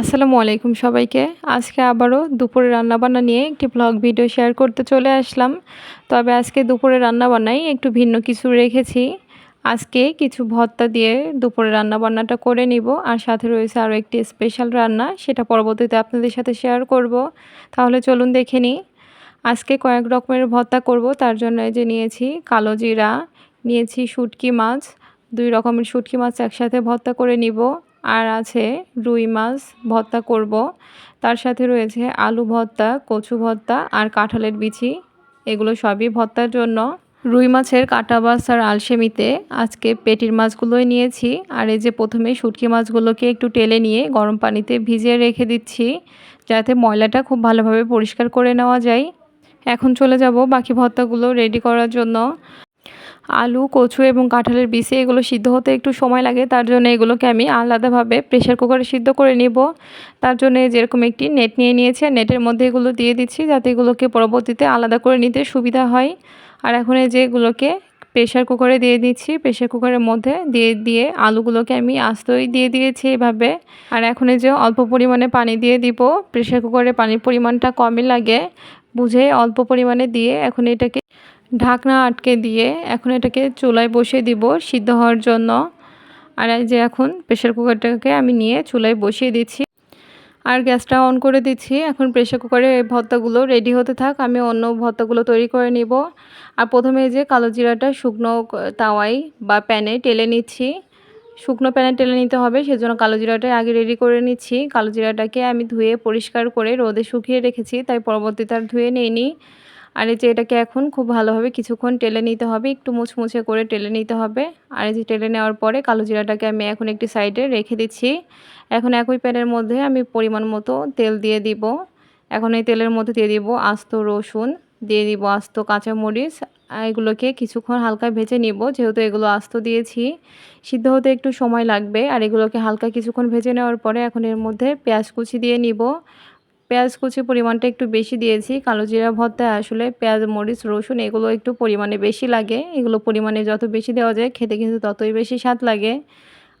আসসালামু আলাইকুম সবাইকে। আজকে আবারও দুপুরে রান্নাবান্না নিয়ে একটি ব্লগ ভিডিও শেয়ার করতে চলে আসলাম। তবে আজকে দুপুরে রান্নাবান্নায় একটু ভিন্ন কিছু রেখেছি। আজকে কিছু ভর্তা দিয়ে দুপুরে রান্নাবান্নাটা করে নিব আর সাথে রয়েছে আরও একটি স্পেশাল রান্না, সেটা পরবর্তীতে আপনাদের সাথে শেয়ার করব। তাহলে চলুন দেখে নিই। আজকে কয়েক রকমের ভর্তা করব, তার জন্য এই যে নিয়েছি কালো জিরা, নিয়েছি শুটকি মাছ, দুই রকমের শুটকি মাছ একসাথে ভর্তা করে নিব। আর আছে রুই মাছ, ভর্তা করব। তার সাথে রয়েছে আলু ভর্তা, কচু ভর্তা আর কাঁঠালের বিচি। এগুলো সবই ভর্তার জন্য। রুই মাছের কাটা বাস আর আলসেমিতে আজকে পেটির মাছগুলোই নিয়েছি। আর এই যে প্রথমে শুটকি মাছগুলোকে একটু টেলে নিয়ে গরম পানিতে ভিজিয়ে রেখে দিচ্ছি, যাতে ময়লাটা খুব ভালোভাবে পরিষ্কার করে নেওয়া যায়। এখন চলে যাব বাকি ভর্তাগুলো রেডি করার জন্য। আলু, কচু এবং কাঁঠালের বিষে এগুলো সিদ্ধ হতে একটু সময় লাগে। তার জন্য এগুলোকে আমি আলাদাভাবে প্রেশার কুকারে সিদ্ধ করে নিব। তার জন্য যেরকম একটি নেট নিয়ে নিয়েছে নেটের মধ্যে এগুলো দিয়ে দিচ্ছি যাতে এগুলোকে পরবর্তীতে আলাদা করে নিতে সুবিধা হয়। আর এখন এই যে এগুলোকে প্রেশার কুকারে দিয়ে দিচ্ছি প্রেশার কুকারের মধ্যে দিয়ে দিয়ে আলুগুলোকে আমি আস্তই দিয়ে দিয়েছি এভাবে। আর এখন এই যে অল্প পরিমাণে পানি দিয়ে দিব প্রেশার কুকারে পানির পরিমাণটা কমই লাগে। বুঝে অল্প পরিমাণে দিয়ে এখন এটাকে ঢাকনা আটকে দিয়ে এখন এটাকে চুলায় বসিয়ে দিব সিদ্ধ হওয়ার জন্য। আর এই যে এখন প্রেশার কুকারটাকে আমি নিয়ে চুলায় বসিয়ে দিচ্ছি। আর গ্যাসটা অন করে দিচ্ছি। এখন প্রেশার কুকারে এই ভর্তাগুলো রেডি হতে থাক। আমি অন্য ভর্তাগুলো তৈরি করে নিব। আর প্রথমে যে কালো জিরাটা শুকনো তাওয়াই বা প্যানে টেলে নিচ্ছি। শুকনো প্যানে টেলে নিতে হবে, সেজন্য কালো জিরাটা আগে রেডি করে নিচ্ছি। কালো জিরাটাকে আমি ধুয়ে পরিষ্কার করে রোদে শুকিয়ে রেখেছি, তাই পরবর্তীতে আর ধুয়ে নিই আর এই যে এটাকে এখন খুব ভালোভাবে কিছুক্ষণ টেলে নিতে হবে, একটু মুছমুছে করে টেলে নিতে হবে। আর এই যে টেলে নেওয়ার পরে কালো জিরাটাকে আমি এখন একটি সাইডে রেখে দিচ্ছি। এখন একই প্যানের মধ্যে আমি পরিমাণ মতো তেল দিয়ে দিব। এখন এই তেলের মধ্যে দিয়ে দিব আস্ত রসুন, দিয়ে দিব আস্ত কাঁচামরিচ। এগুলোকে কিছুক্ষণ হালকা ভেজে নিব, যেহেতু এগুলো আস্ত দিয়েছি। সিদ্ধ হতে একটু সময় লাগবে, আর এগুলোকে হালকা কিছুক্ষণ ভেজে নেওয়ার পরে এখন এর মধ্যে পেঁয়াজ কুচি দিয়ে নিব। পেঁয়াজ কুচি পরিমাণটা একটু বেশি দিয়েছি। কালো জিরা ভর্তায় আসলে পেঁয়াজ, মরিচ, রসুন এগুলো একটু পরিমাণে বেশি লাগে। এগুলো পরিমাণে যত বেশি দেওয়া যায়, খেতে কিন্তু ততই বেশি স্বাদ লাগে।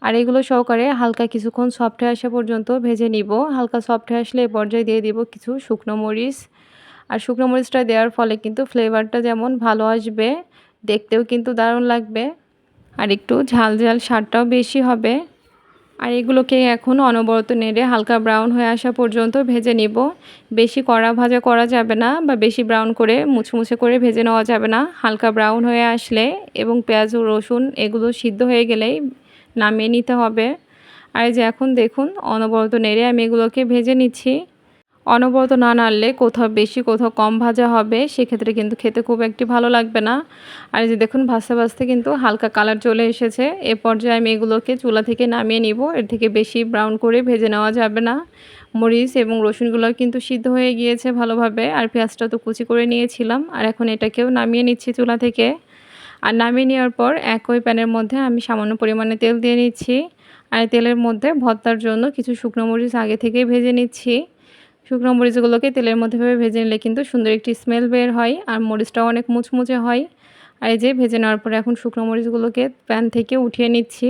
আর এগুলো সহকারে হালকা কিছুক্ষণ সফট হয়ে আসা পর্যন্ত ভেজে নিব। হালকা সফট হয়ে আসলে এ পর্যায়ে দিয়ে দিব কিছু শুকনো মরিচ। আর শুকনো মরিচটা দেওয়ার ফলে কিন্তু ফ্লেভারটা যেমন ভালো আসবে, দেখতেও কিন্তু দারুণ লাগবে। আর একটু ঝাল ঝাল স্বাদটাও বেশি হবে। আর এগুলোকে এখন অনবরত নেড়ে হালকা ব্রাউন হয়ে আসা পর্যন্ত ভেজে নিব। বেশি কড়া ভাজা করা যাবে না বা বেশি ব্রাউন করে মুছমুছে করে ভেজে নেওয়া যাবে না। হালকা ব্রাউন হয়ে আসলে এবং পেঁয়াজ রসুন এগুলো সিদ্ধ হয়ে গেলেই নামিয়ে নিতে হবে। আর যে এখন দেখুন, অনবরত নেড়ে আমি এগুলোকে ভেজে নিচ্ছি। অনবরত না নাড়লে কোথাও বেশি, কোথাও কম ভাজা হবে, সেক্ষেত্রে কিন্তু খেতে খুব একটি ভালো লাগবে না। আর যে দেখুন, ভাজতে ভাজতে কিন্তু হালকা কালার চলে এসেছে। এ পর্যায়ে আমি এগুলোকে চুলা থেকে নামিয়ে নিব। এর থেকে বেশি ব্রাউন করে ভেজে নেওয়া যাবে না। মরিচ এবং রসুনগুলো কিন্তু সিদ্ধ হয়ে গিয়েছে ভালোভাবে। আর পেঁয়াজটা তো কুচি করে নিয়েছিলাম। আর এখন এটাকেও নামিয়ে নিচ্ছি চুলা থেকে। আর নামিয়ে নেওয়ার পর একই প্যানের মধ্যে আমি সামান্য পরিমাণে তেল দিয়ে নিচ্ছি। আর তেলের মধ্যে ভর্তার জন্য কিছু শুকনো মরিচ আগে থেকেই ভেজে নিচ্ছি। শুকনো মরিচগুলোকে তেলের মধ্যে ভেজে নিলে কিন্তু সুন্দর একটি স্মেল বের হয় আর মরিচটাও অনেক মুচমুচে হয়। আর এই যে ভেজে নেওয়ার পরে এখন শুকনো মরিচগুলোকে প্যান থেকে উঠিয়ে নিচ্ছি।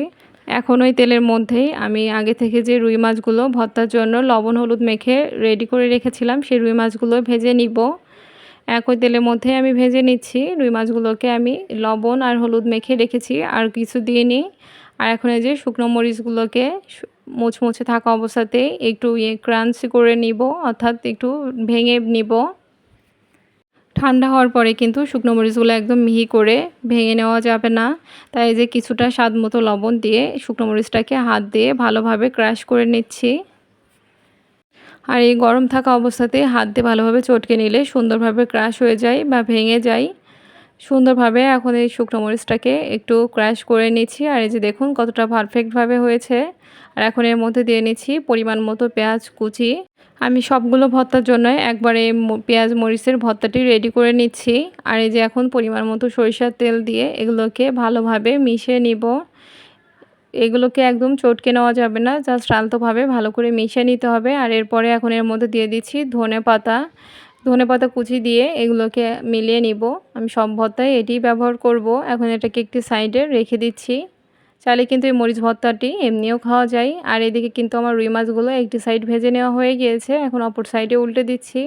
এখন ওই তেলের মধ্যেই আমি আগে থেকে যে রুই মাছগুলো ভর্তার জন্য লবণ, হলুদ মেখে রেডি করে রেখেছিলাম, সেই রুই মাছগুলো ভেজে নিব। একই তেলের মধ্যে আমি ভেজে নিচ্ছি। রুই মাছগুলোকে আমি লবণ আর হলুদ মেখে রেখেছি, আর কিছু দিয়ে নিই আর এখন এই যে শুকনো মরিচগুলোকে মুচমুচে থাকা অবস্থাতে একটু ইয়ে ক্রাঞ্চি করে নিব, অর্থাৎ একটু ভেঙে নিব। ঠান্ডা হওয়ার পরে কিন্তু শুকনো মরিচগুলো একদম মিহি করে ভেঙে নেওয়া যাবে না। তাই যে কিছুটা স্বাদ মতো লবণ দিয়ে শুকনো মরিচটাকে হাত দিয়ে ভালোভাবে ক্রাশ করে নিচ্ছি। আর এই গরম থাকা অবস্থাতে হাত দিয়ে ভালোভাবে চটকে নিলে সুন্দরভাবে ক্রাশ হয়ে যায় বা ভেঙে যায়। সুন্দরভাবে এখন এই শুকনো মরিচটাকে একটু ক্র্যাশ করে নিচ্ছি। আর এই যে দেখুন কতটা পারফেক্টভাবে হয়েছে। আর এখন এর মধ্যে দিয়ে নিচ্ছি পরিমাণ মতো পেঁয়াজ কুচি। আমি সবগুলো ভর্তার জন্য একবারে পেঁয়াজ মরিচের ভর্তাটি রেডি করে নিচ্ছি। আর এই যে এখন পরিমাণ মতো সরিষার তেল দিয়ে এগুলোকে ভালোভাবে মিশিয়ে নিব। এগুলোকে একদম চটকে নেওয়া যাবে না, জাস্ট আলতোভাবে ভালো করে মিশিয়ে নিতে হবে। আর এরপরে এখন এর মধ্যে দিয়ে দিচ্ছি ধনে পাতা ধনে পাতা কুচি দিয়ে এগুলোকে মিলিয়ে নিব। আমি সব ভর্তায় এটি ব্যবহার করব। এখন এটাকে একটি সাইডে রেখে দিচ্ছি। চাইলে কিন্তু এই মরিচ ভর্তাটি এমনিও খাওয়া যায়। আর এদিকে কিন্তু আমার রুই মাছগুলো একটি সাইড ভেজে নেওয়া হয়ে গিয়েছে। এখন অপর সাইডে উল্টে দিচ্ছি।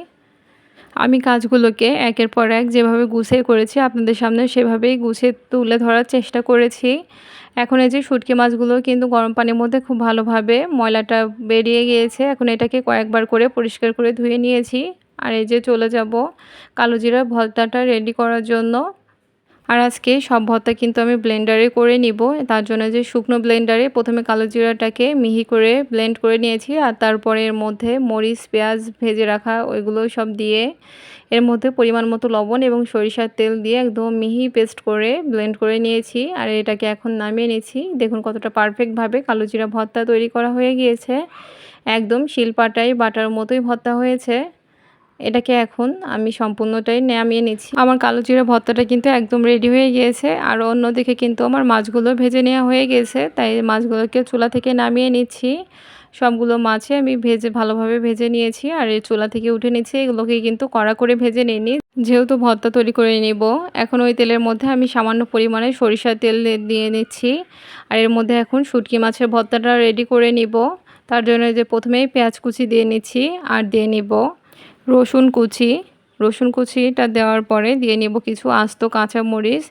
আমি কাজগুলোকে একের পর এক যেভাবে গুছিয়ে করেছি, আপনাদের সামনে সেভাবেই গুছিয়ে তুলে ধরার চেষ্টা করেছি। এখন এই যে শুটকি মাছগুলো কিন্তু গরম পানির মধ্যে খুব ভালোভাবে ময়লাটা বেরিয়ে গিয়েছে। এখন এটাকে কয়েকবার করে পরিষ্কার করে ধুয়ে নিয়েছি। আর এই যে চলে যাব কালো জিরা ভর্তাটা রেডি করার জন্য। আর আজকে সব ভর্তা কিন্তু আমি ব্লেন্ডারে করে নিব। তার জন্য যে শুকনো ব্লেন্ডারে প্রথমে কালো জিরাটাকে মিহি করে ব্লেন্ড করে নিয়েছি আর তারপরে এর মধ্যে মরিচ, পেঁয়াজ ভেজে রাখা ওইগুলো সব দিয়ে এর মধ্যে পরিমাণ মতো লবণ এবং সরিষার তেল দিয়ে একদম মিহি পেস্ট করে ব্লেন্ড করে নিয়েছি। আর এটাকে এখন নামিয়ে নিয়েছি দেখুন কতটা পারফেক্টভাবে কালো জিরা ভর্তা তৈরি করা হয়ে গিয়েছে। একদম শিলপাটাই বাটার মতোই ভর্তা হয়েছে। এটাকে এখন আমি সম্পূর্ণটাই নামিয়ে নিচ্ছি। আমার কালো জিরা ভর্তাটা কিন্তু একদম রেডি হয়ে গিয়েছে আর অন্যদিকে কিন্তু আমার মাছগুলো ভেজে নেওয়া হয়ে গেছে, তাই মাছগুলোকে চুলা থেকে নামিয়ে নিচ্ছি। সবগুলো মাছে আমি ভেজে ভালোভাবে ভেজে নিয়েছি আর এই চুলা থেকে উঠে নিচ্ছি, এগুলোকে কিন্তু কড়া করে ভেজে নিইনি যেহেতু ভর্তা তৈরি করে নিব, এখন ওই তেলের মধ্যে আমি সামান্য পরিমাণে সরিষার তেল দিয়ে নিচ্ছি। আর এর মধ্যে এখন শুটকি মাছের ভর্তাটা রেডি করে নিব। তার জন্য যে প্রথমেই পেঁয়াজ কুচি দিয়ে নিচ্ছি আর দিয়ে নিব। রসুন কুচি। রসুন কুচিটা দেওয়ার পরে দিয়ে নেব কিছু আস্ত কাঁচামরিচ।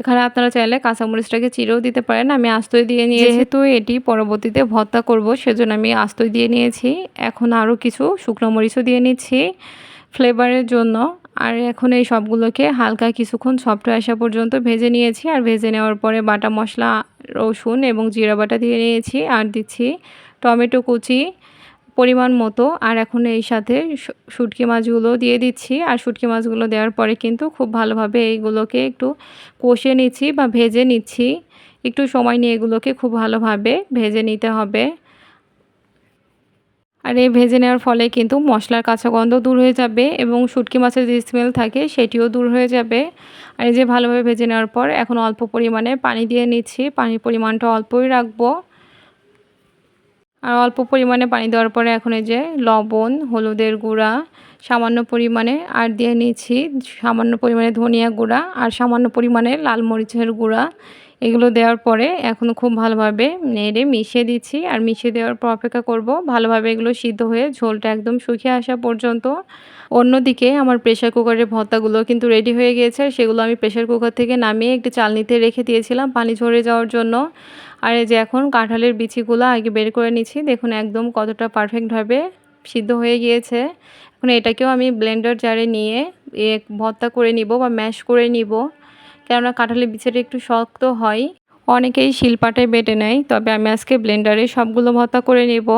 এখানে আপনারা চাইলে কাঁচামরিচটাকে চিরেও দিতে পারেন। আমি আস্তই দিয়ে নিয়ে যেহেতু এটি পরবর্তীতে ভর্তা করব, সেজন্য আমি আস্তই দিয়ে নিয়েছি। এখন আরও কিছু শুকনো মরিচও দিয়ে নিচ্ছি ফ্লেভারের জন্য। আর এখন এই সবগুলোকে হালকা কিছুক্ষণ সফট আসা পর্যন্ত ভেজে নিয়েছি। আর ভেজে নেওয়ার পরে বাটা মশলা, রসুন এবং জিরা বাটা দিয়ে নিয়েছি। আর দিচ্ছি টমেটো কুচি। পরিমাণ মতো। আর এখন এই সাথে শুটকি মাছগুলো দিয়ে দিচ্ছি। আর শুটকি মাছগুলো দেওয়ার পরে কিন্তু খুব ভালোভাবে এইগুলোকে একটু কষে নিচ্ছি বা ভেজে নিচ্ছি। একটু সময় নিয়ে এগুলোকে খুব ভালোভাবে ভেজে নিতে হবে। আর এই ভেজে নেওয়ার ফলে কিন্তু মশলার কাঁচা গন্ধ দূর হয়ে যাবে এবং শুটকি মাছের যে স্মেল থাকে সেটিও দূর হয়ে যাবে। আর এই যে ভালোভাবে ভেজে নেওয়ার পর এখন অল্প পরিমাণে পানি দিয়ে নিচ্ছি। পানির পরিমাণটা অল্পই রাখব। আর অল্প পরিমাণে পানি দেওয়ার পরে এখন এই যে লবণ, হলুদের গুঁড়া, সামান্য পরিমাণে, আর দিয়ে নিয়েছি সামান্য পরিমাণে ধনিয়া গুঁড়া, আর সামান্য পরিমাণে লাল মরিচের গুঁড়া। এগুলো দেওয়ার পরে এখন খুব ভালোভাবে নেড়ে মিশিয়ে দিচ্ছি। আর মিশিয়ে দেওয়ার পর অপেক্ষা করব। ভালোভাবে এগুলো সিদ্ধ হয়ে ঝোলটা একদম শুকিয়ে আসা পর্যন্ত। অন্যদিকে আমার প্রেশার কুকারের ভর্তাগুলো কিন্তু রেডি হয়ে গিয়েছে। সেগুলো আমি প্রেশার কুকার থেকে নামিয়ে একটি চালনিতে রেখে দিয়েছিলাম পানি ঝরে যাওয়ার জন্য। আর এই যে এখন কাঁঠালের বিচিগুলো আগে বের করে নিচ্ছি। দেখুন একদম কতটা পারফেক্টভাবে সিদ্ধ হয়ে গিয়েছে। এখন এটাকেও আমি ব্লেন্ডার জারে নিয়ে ভর্তা করে নিব বা ম্যাশ করে নিব। কেননা কাঁঠালের বিচারে একটু শক্ত হয়। অনেকেই শিলপাটায় বেটে নেয়, তবে আমি আজকে ব্লেন্ডারে সবগুলো ভর্তা করে নেব।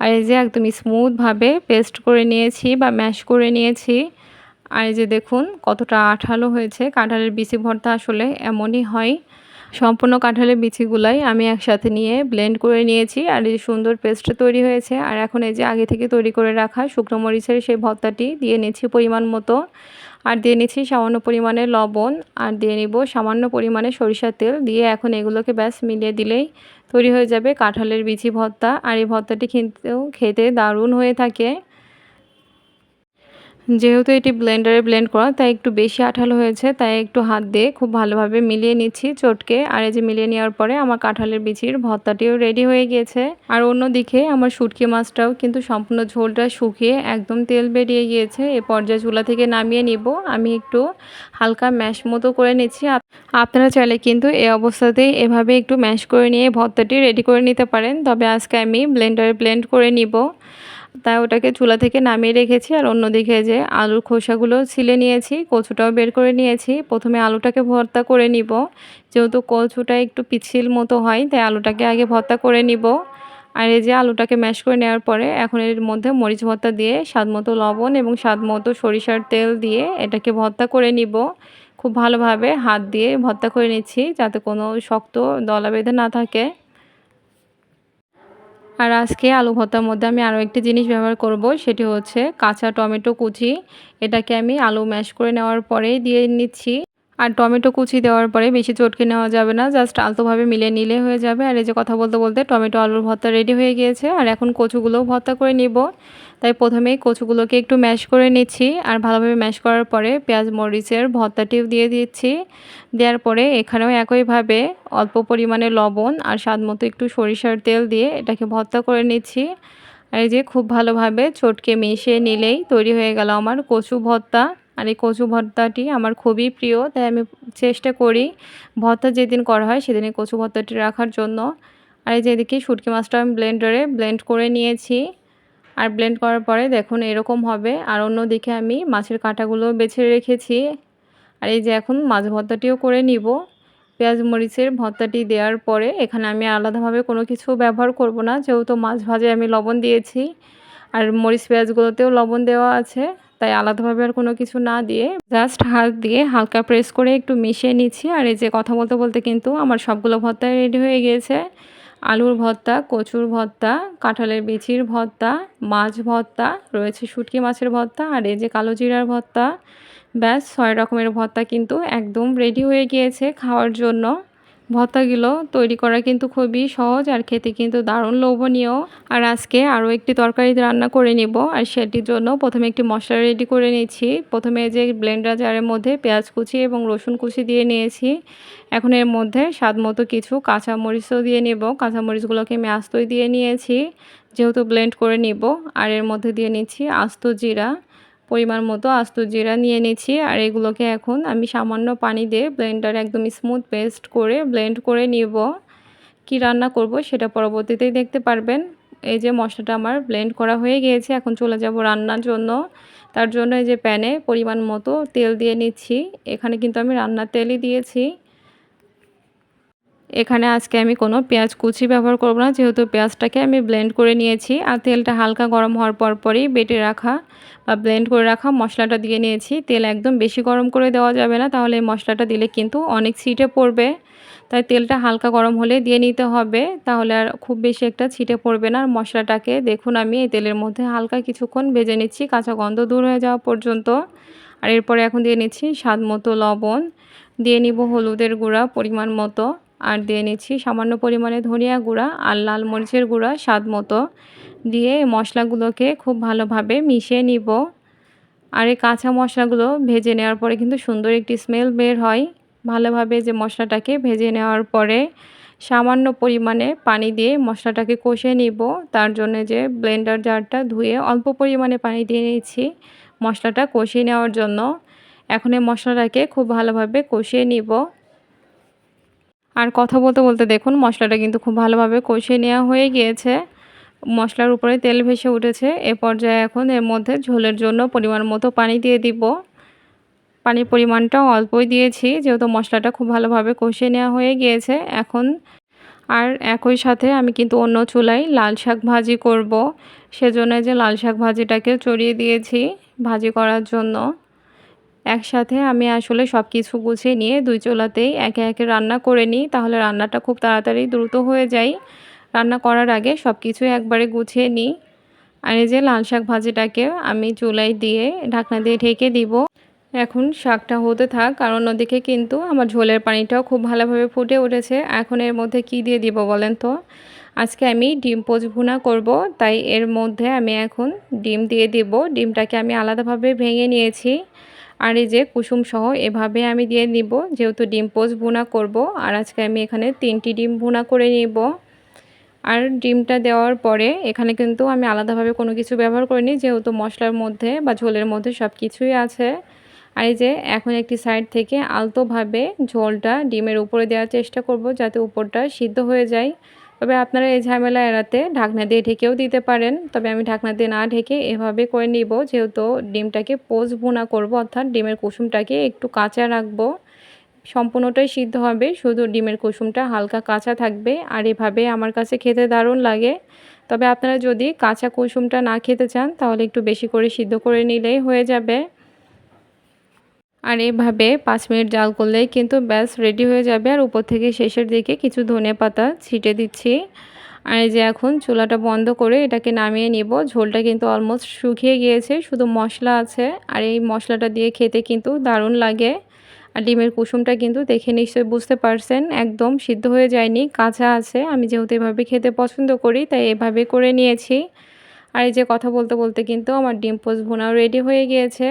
আর এই যে একদম স্মুথভাবে পেস্ট করে নিয়েছি বা ম্যাশ করে নিয়েছি। আর এই যে দেখুন কতটা আঠালো হয়েছে, কাঁঠালের বিচি ভর্তা আসলে এমনই হয়। সম্পূর্ণ কাঁঠালের বিচিগুলাই আমি একসাথে নিয়ে ব্লেন্ড করে নিয়েছি। আর এই সুন্দর পেস্টটা তৈরি হয়েছে, আর এখন এই যে আগে থেকে তৈরি করে রাখা শুকনো মরিচের সেই ভর্তাটি দিয়ে নিচ্ছি পরিমাণ মতো। আর দিয়ে নিচ্ছি সামান্য পরিমাণে লবণ, আর দিয়ে নিব সামান্য পরিমাণে সরিষার তেল। দিয়ে এখন এগুলোকে ব্যাস মিলিয়ে দিলেই তৈরি হয়ে যাবে কাঁঠালের বিচি ভর্তা। আর এই ভর্তাটি কিন্তু খেতে দারুণ হয়ে থাকে। যেহেতু এটি ব্লেন্ডারে ব্লেন্ড করা, তাই একটু বেশি আঠালো হয়েছে, তাই একটু হাত দিয়ে খুব ভালোভাবে মিলিয়ে নিচ্ছি চটকে। আর এই যে মিলিয়ে নেওয়ার পরে আমার কাঁঠালের বিচির ভর্তাটিও রেডি হয়ে গিয়েছে। আর অন্যদিকে আমার শুটকি মাছটাও কিন্তু সম্পূর্ণ ঝোলটা শুকিয়ে একদম তেল বেরিয়ে গিয়েছে। এ পর্যায়ে চুলা থেকে নামিয়ে নিব। আমি একটু হালকা ম্যাশ মতো করে নিচ্ছি। আপনারা চাইলে কিন্তু এই অবস্থাতেই এভাবে একটু ম্যাশ করে নিয়ে ভর্তাটি রেডি করে নিতে পারেন। তবে আজকে আমি ব্লেন্ডারে ব্লেন্ড করে নিব। তাই ওটাকে চুলা থেকে নামিয়ে রেখেছি আর অন্যদিকে যে আলুর খোসাগুলো ছিলে নিয়েছি, কচুটাও বের করে নিয়েছি। প্রথমে আলুটাকে ভর্তা করে নিব। যেহেতু কচুটা একটু পিছিল মতো হয়, তাই আলুটাকে আগে ভর্তা করে নিব। আর এই যে আলুটাকে ম্যাশ করে নেওয়ার পরে এখন এর মধ্যে মরিচ ভর্তা দিয়ে স্বাদ মতো লবণ এবং স্বাদ মতো সরিষার তেল দিয়ে এটাকে ভর্তা করে নিব। খুব ভালোভাবে হাত দিয়ে ভর্তা করে নিচ্ছি যাতে কোনো শক্ত দলা বেঁধে না থাকে। আর আজকে আলু ভর্তার মধ্যে আমি আরও একটি জিনিস ব্যবহার করব, সেটি হচ্ছে কাঁচা টমেটো কুচি। এটাকে আমি আলু ম্যাশ করে নেওয়ার পরেই দিয়ে নিচ্ছি। আর টমেটো কুচি দেওয়ার পরে বেশি চটকে নেওয়া যাবে না, জাস্ট আলতোভাবে মিলে নিলে হয়ে যাবে। আর এই যে কথা বলতে বলতে টমেটো আলুর ভর্তা রেডি হয়ে গিয়েছে। আর এখন কচুগুলোও ভর্তা করে নিব। তাই প্রথমেই কচুগুলোকে একটু ম্যাশ করে নিচ্ছি আর ভালোভাবে ম্যাশ করার পরে পেঁয়াজ, মরিচের ভর্তাটিও দিয়ে দিচ্ছি। দেওয়ার পরে এখানেও একইভাবে অল্প পরিমাণে লবণ আর স্বাদ মতো একটু সরিষার তেল দিয়ে এটাকে ভর্তা করে নিচ্ছি। আর এই যে খুব ভালোভাবে চটকে মিশিয়ে নিলেই তৈরি হয়ে গেল আমার কচু ভর্তা। আর এই কচু ভর্তাটি আমার খুবই প্রিয়, তাই আমি চেষ্টা করি ভর্তা যেদিন করা হয় সেদিনে কচু ভর্তাটি রাখার জন্য। আর এই যে এদিকে শুটকি মাছটা আমি ব্লেন্ডারে ব্লেন্ড করে নিয়েছি। আর ব্লেন্ড করার পরে দেখুন এরকম হবে। আর অন্যদিকে আমি মাছের কাঁটাগুলো বেছে রেখেছি। আর এই যে এখন মাছ ভর্তাটিও করে নিব। পেঁয়াজ, মরিচের ভর্তাটি দেওয়ার পরে এখানে আমি আলাদাভাবে কোনো কিছু ব্যবহার করব না। যেহেতু মাছ ভাজে আমি লবণ দিয়েছি। আর মরিচ, পেঁয়াজগুলোতেও লবণ দেওয়া আছে। তাই আলাদাভাবে আর কোনো কিছু না দিয়ে জাস্ট হাত দিয়ে হালকা প্রেস করে একটু মিশিয়ে নিচ্ছি। আর এই যে কথা বলতে বলতে কিন্তু আমার সবগুলো ভর্তা রেডি হয়ে গিয়েছে। আলুর ভর্তা, কচুর ভর্তা, কাঁঠালের বিচির ভর্তা, মাছ ভর্তা, রয়েছে শুটকি মাছের ভর্তা আর এই যে কালো জিরার ভর্তা। ব্যাস, ছয় রকমের ভর্তা কিন্তু একদম রেডি হয়ে গিয়েছে খাওয়ার জন্য। ভর্তাগুলো তৈরি করা কিন্তু খুবই সহজ আর খেতে কিন্তু দারুণ লোভনীয়। আর আজকে আরও একটি তরকারি রান্না করে নিব আর সেটির জন্য প্রথমে একটি মশলা রেডি করে নিয়েছি। প্রথমে যে ব্লেন্ডার জারের মধ্যে পেঁয়াজ কুচি এবং রসুন কুচি দিয়ে নিয়েছি। এখন এর মধ্যে স্বাদ মতো কিছু কাঁচামরিচও দিয়ে নেব। কাঁচামরিচগুলোকে আমি আস্তই দিয়ে নিয়েছি, যেহেতু ব্লেন্ড করে নিব। আর এর মধ্যে দিয়ে নিচ্ছি আস্ত জিরা। পরিমাণ মতো আস্ত জিরা নিয়ে নিচ্ছি আর এগুলোকে এখন আমি সামান্য পানি দিয়ে ব্লেন্ডার একদম স্মুথ পেস্ট করে ব্লেন্ড করে নিব। কি রান্না করব সেটা পরবর্তীতেই দেখতে পারবেন। এই যে মশলাটা আমার ব্লেন্ড করা হয়ে গিয়েছে, এখন চলে যাব রান্নার জন্য। তার জন্য এই যে প্যানে পরিমাণ মতো তেল দিয়ে নিচ্ছি। এখানে কিন্তু আমি রান্নার তেলই দিয়েছি। এখানে আজকে আমি কোনো পেঁয়াজ কুচি ব্যবহার করব না, যেহেতু পেঁয়াজটাকে আমি ব্লেন্ড করে নিয়েছি আর তেলটা হালকা গরম হওয়ার পর পরই বেটে রাখা বা ব্লেন্ড করে রাখা মশলাটা দিয়ে নিয়েছি। তেল একদম বেশি গরম করে দেওয়া যাবে না, তাহলে মশলাটা দিলে কিন্তু অনেক ছিটে পড়বে। তাই তেলটা হালকা গরম হলে দিয়ে নিতে হবে, তাহলে আর খুব বেশি একটা ছিটে পড়বে না। আর মশলাটাকে দেখুন আমি এই তেলের মধ্যে হালকা কিছুক্ষণ ভেজে নিচ্ছি, কাঁচা গন্ধ দূর হয়ে যাওয়া পর্যন্ত। আর এরপরে এখন দিয়ে নিচ্ছি স্বাদ মতো লবণ, দিয়ে নিব হলুদের গুঁড়া পরিমাণ মতো। আর দিয়ে নিচ্ছি সামান্য পরিমাণে ধনিয়া গুঁড়া আর লাল মরিচের গুঁড়া স্বাদ মতো। দিয়ে মশলাগুলোকে খুব ভালোভাবে মিশিয়ে নিব। আর এই কাঁচা মশলাগুলো ভেজে নেওয়ার পরে কিন্তু সুন্দর একটি স্মেল বের হয়। ভালোভাবে যে মশলাটাকে ভেজে নেওয়ার পরে সামান্য পরিমাণে পানি দিয়ে মশলাটাকে কষে নিব। তার জন্য যে ব্লেন্ডার জারটা ধুয়ে অল্প পরিমাণে পানি দিয়ে নিচ্ছি মশলাটা কষিয়ে নেওয়ার জন্য। এখন এই মশলাটাকে খুব ভালোভাবে কষিয়ে নিব। আর কথা বলতে বলতে দেখুন, মশলাটা কিন্তু খুব ভালোভাবে কষিয়ে নেওয়া হয়ে গিয়েছে। মশলার উপরে তেল ভেসে উঠেছে। এ পর্যায়ে এখন এর মধ্যে ঝোলের জন্য পরিমাণ মতো পানি দিয়ে দিব। পানির পরিমাণটা অল্পই দিয়েছি, যেহেতু মশলাটা খুব ভালোভাবে কষিয়ে নেওয়া হয়ে গিয়েছে। এখন আর একই সাথে আমি কিন্তু অন্য চুলায় লাল শাক ভাজি করব। সেজন্য যে লাল শাক ভাজিটাকে চড়িয়ে দিয়েছি ভাজি করার জন্য। একসাথে আমি আসলে সব কিছু গুছিয়ে নিয়ে দুই চোলাতেই একে একে রান্না করে নিই। তাহলে রান্নাটা খুব তাড়াতাড়ি দ্রুত হয়ে যায়। রান্না করার আগে সব কিছুই একবারে গুছিয়ে নিই। আর এই যে লাল শাক ভাজিটাকে আমি চুলায় দিয়ে ঢাকনা দিয়ে ঢেকে দিব। এখন শাকটা হতে থাক, কারণ ওদিকে কিন্তু আমার ঝোলের পানিটাও খুব ভালোভাবে ফুটে উঠেছে। এখন এর মধ্যে কি দিয়ে দিব বলেন তো? আজকে আমি ডিম পোচ ভুনা করব, তাই এর মধ্যে আমি এখন ডিম দিয়ে দিব। ডিমটাকে আমি আলাদাভাবে ভেঙে নিয়েছি। আর এই যে কুসুম সহ এভাবে আমি দিয়ে নিব, যেহেতু ডিম পোচ ভুনা করব, আর আজকে আমি এখানে তিনটি ডিম ভুনা করে নিব। আর ডিমটা দেওয়ার পরে এখানে কিন্তু আমি আলাদাভাবে কোনো কিছু ব্যবহার করিনি, যেহেতু মশলার মধ্যে বা ঝোলের মধ্যে সব কিছুই আছে। আর এই যে এখন একটি সাইড থেকে আলতোভাবে ঝোলটা ডিমের উপরে দেওয়ার চেষ্টা করব, যাতে উপরটা সিদ্ধ হয়ে যায়। তবে আপনারা এই ঝামেলা এড়াতে ঢাকনা দিয়ে ঢেকেও দিতে পারেন। তবে আমি ঢাকনা দিয়ে না ঢেকে এভাবে করে নিব, যেহেতু ডিমটাকে পোজ ভুনা করব, অর্থাৎ ডিমের কুসুমটাকে একটু কাঁচা রাখব। সম্পূর্ণটাই সিদ্ধ হবে, শুধু ডিমের কুসুমটা হালকা কাঁচা থাকবে, আর এভাবে আমার কাছে খেতে দারুণ লাগে। তবে আপনারা যদি কাঁচা কুসুমটা না খেতে চান, তাহলে একটু বেশি করে সিদ্ধ করে নিলেই হয়ে যাবে। আর এভাবে পাঁচ মিনিট জাল করলেই কিন্তু ব্যাস রেডি হয়ে যাবে। আর উপর থেকে শেষের দিকে কিছু ধনে পাতা ছিটে দিচ্ছি। আর এই যে এখন চুলাটা বন্ধ করে এটাকে নামিয়ে নিব। ঝোলটা কিন্তু অলমোস্ট শুকিয়ে গিয়েছে, শুধু মশলা আছে। আর এই মশলাটা দিয়ে খেতে কিন্তু দারুণ লাগে। আর ডিমের কুসুমটা কিন্তু দেখে নিশ্চয়ই বুঝতে পারছেন, একদম সিদ্ধ হয়ে যায়নি, কাঁচা আছে। আমি যেহেতু এভাবে খেতে পছন্দ করি, তাই এভাবে করে নিয়েছি। আর এই যে কথা বলতে বলতে কিন্তু আমার ডিম পোস্ট ভুনাও রেডি হয়ে গিয়েছে।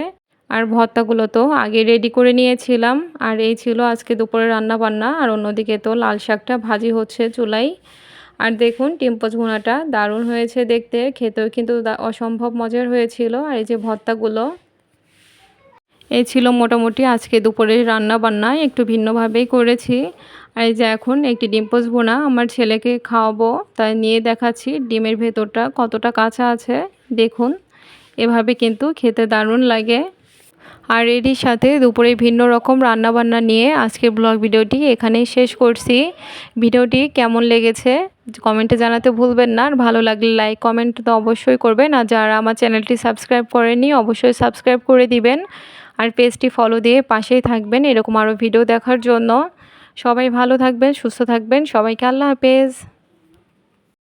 আর ভর্তাগুলো তো আগে রেডি করে নিয়েছিলাম। আর এই ছিল আজকে দুপুরে রান্না বান্না আর অন্যদিকে তো লাল শাকটা ভাজি হচ্ছে চুলাই। আর দেখুন টিম্পোজ ভুনাটা দারুণ হয়েছে দেখতে। খেতেও কিন্তু অসম্ভব মজার হয়েছিল। আর এই যে ভর্তাগুলো, এই ছিল মোটামুটি আজকে দুপুরে রান্না বান্না একটু ভিন্নভাবেই করেছি। আর এই যে এখন একটি ডিম পোচ বোনা আমার ছেলেকে খাওয়াবো, তাই নিয়ে দেখাচ্ছি ডিমের ভেতরটা কতটা কাঁচা আছে। দেখুন, এভাবে কিন্তু খেতে দারুণ লাগে। আর এরই সাথে দুপুরে ভিন্ন রকম রান্নাবান্না নিয়ে আজকে ব্লগ ভিডিওটি এখানেই শেষ করছি। ভিডিওটি কেমন লেগেছে কমেন্টে জানাতে ভুলবেন না। আর ভালো লাগলে লাইক, কমেন্ট তো অবশ্যই করবেন। আর যারা আমার চ্যানেলটি সাবস্ক্রাইব করেনি অবশ্যই সাবস্ক্রাইব করে দিবেন। আর পেজটি ফলো দিয়ে পাশেই থাকবেন এরকম আরও ভিডিও দেখার জন্য। সবাই ভালো থাকবেন, সুস্থ থাকবেন। সবাইকে আল্লাহ হাফেজ।